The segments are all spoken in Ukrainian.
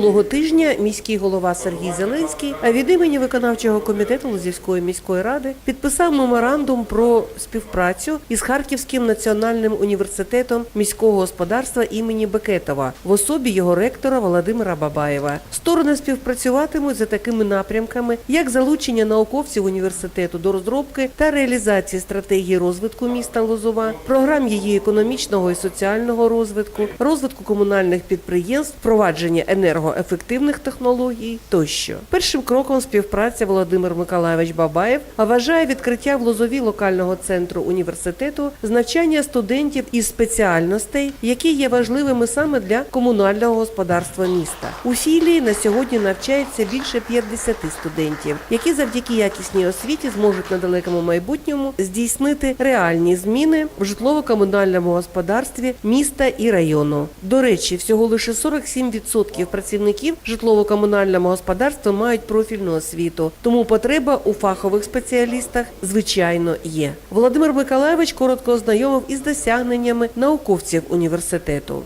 Цього тижня міський голова Сергій Зеленський від імені виконавчого комітету Лозівської міської ради підписав меморандум про співпрацю із Харківським національним університетом міського господарства імені Бекетова в особі його ректора Володимира Бабаєва. Сторони співпрацюватимуть за такими напрямками, як залучення науковців університету до розробки та реалізації стратегії розвитку міста Лозова, програм її економічного і соціального розвитку, розвитку комунальних підприємств, впровадження енергоефективних технологій тощо. Першим кроком співпраця Володимир Миколайович Бабаєв вважає відкриття в Лозові локального центру університету з навчання студентів із спеціальностей, які є важливими саме для комунального господарства міста. У філії на сьогодні навчається більше 50 студентів, які завдяки якісній освіті зможуть на далекому майбутньому здійснити реальні зміни в житлово-комунальному господарстві міста і району. До речі, всього лише 47% працівників житлово-комунального господарства мають профільну освіту, тому потреба у фахових спеціалістах звичайно є. Володимир Миколайович коротко ознайомив із досягненнями науковців університету.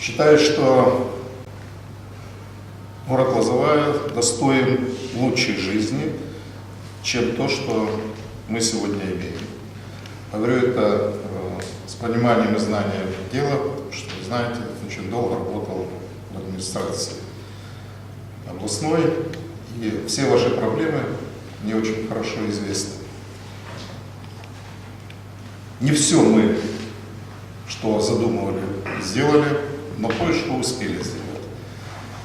Считаю, что город Лозовая достоин лучшей жизни, чем то, что мы сегодня имеем. Говорю это э, с пониманием и знанием дела, что, знаете, очень долго работал в администрации областной, и все ваши проблемы мне очень хорошо известны. Не все мы, что задумывали, сделали, но кое-что успели сделать.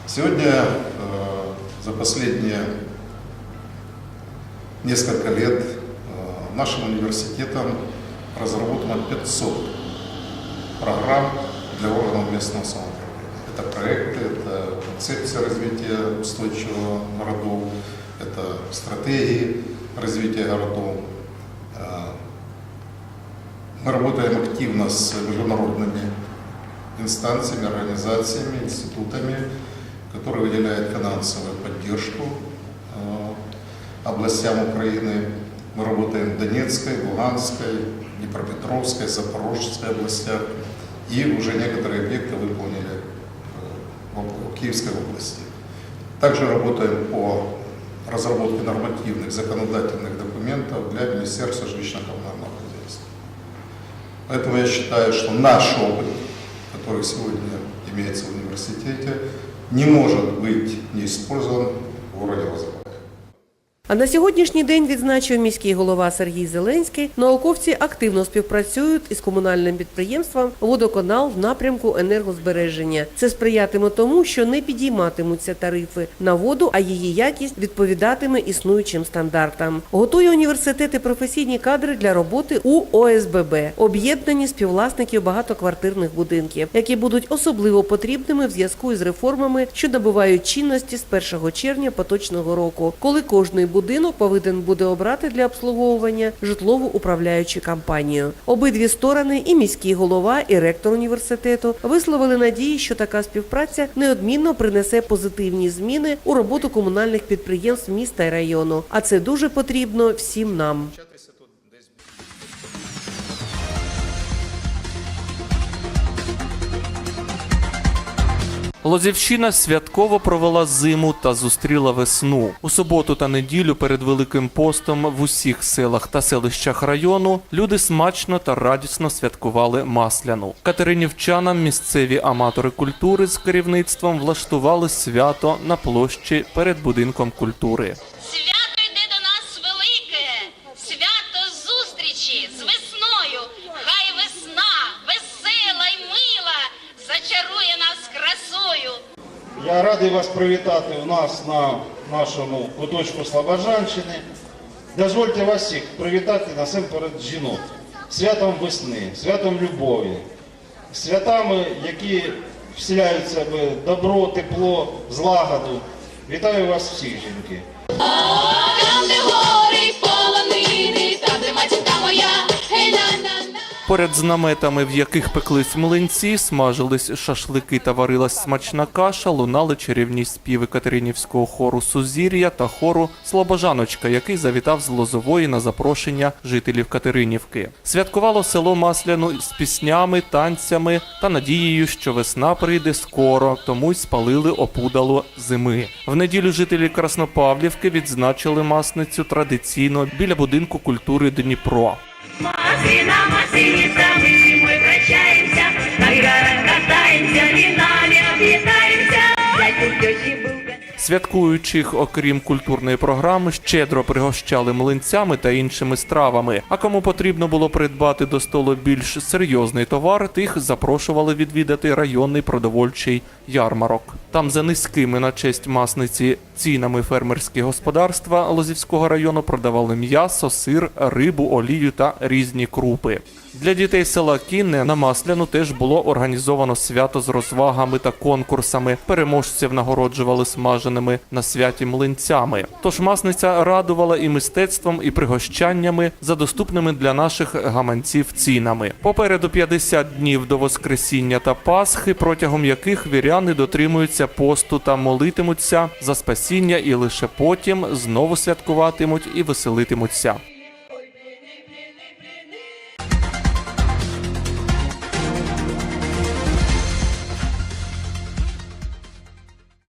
Сегодня э, за последние несколько лет э, нашим университетом разработано 500 программ для органов местного самоуправления. Это проекты, это концепция развития устойчивого городов, это стратегии развития городов. Э, Мы работаем активно с международными инстанциями, организациями, институтами, которые выделяют финансовую поддержку э, областям Украины. Мы работаем в Донецкой, Луганской, Днепропетровской, Запорожской областях. И уже некоторые объекты выполнили э, в Киевской области. Также работаем по разработке нормативных законодательных документов для Министерства жилищно-коммунального хозяйства. Поэтому я считаю, что наш опыт, который сегодня имеется в университете, не может быть не использован в городе Лозовая. А на сьогоднішній день відзначив міський голова Сергій Зеленський. Науковці активно співпрацюють із комунальним підприємством Водоканал в напрямку енергозбереження. Це сприятиме тому, що не підійматимуться тарифи на воду, а її якість відповідатиме існуючим стандартам. Готує університет і професійні кадри для роботи у ОСББ, об'єднані співвласників багатоквартирних будинків, які будуть особливо потрібними в зв'язку із реформами, що набувають чинності з 1 червня поточного року, коли кожний будинок повинен буде обрати для обслуговування житлову управляючу компанію. Обидві сторони, і міський голова, і ректор університету висловили надії, що така співпраця неодмінно принесе позитивні зміни у роботу комунальних підприємств міста і району. А це дуже потрібно всім нам. Лозівщина святково провела зиму та зустріла весну. У суботу та неділю перед Великим постом в усіх селах та селищах району люди смачно та радісно святкували масляну. Катеринівчанам місцеві аматори культури з керівництвом влаштували свято на площі перед будинком культури. Свято йде до нас велике, свято зустрічі з весною. Хай весна весела й мила зачарує нас красою. Я радий вас привітати у нас на нашому куточку Слобожанщини. Дозвольте вас всіх привітати насамперед жінок. Святом весни, святом любові, святами, які вселяють в себе добро, тепло, злагоду. Вітаю вас всіх, жінки. Поряд з наметами, в яких пеклись млинці, смажились шашлики та варилась смачна каша, лунали чарівні співи Катеринівського хору Сузір'я та хору Слобожаночка, який завітав з Лозової на запрошення жителів Катеринівки. Святкувало село Масляну з піснями, танцями та надією, що весна прийде скоро, тому й спалили опудало зими. В неділю жителі Краснопавлівки відзначили масницю традиційно біля будинку культури Дніпро. నమ శ్రీ నమ Святкуючих, окрім культурної програми, щедро пригощали млинцями та іншими стравами. А кому потрібно було придбати до столу більш серйозний товар, тих запрошували відвідати районний продовольчий ярмарок. Там за низькими на честь масниці цінами фермерські господарства Лозівського району продавали м'ясо, сир, рибу, олію та різні крупи. Для дітей села Кінне на Масляну теж було організовано свято з розвагами та конкурсами. Переможців нагороджували смаженими на святі млинцями. Тож масниця радувала і мистецтвом, і пригощаннями за доступними для наших гаманців цінами. Попереду 50 днів до Воскресіння та Пасхи, протягом яких віряни дотримуються посту та молитимуться за спасіння, і лише потім знову святкуватимуть і веселитимуться.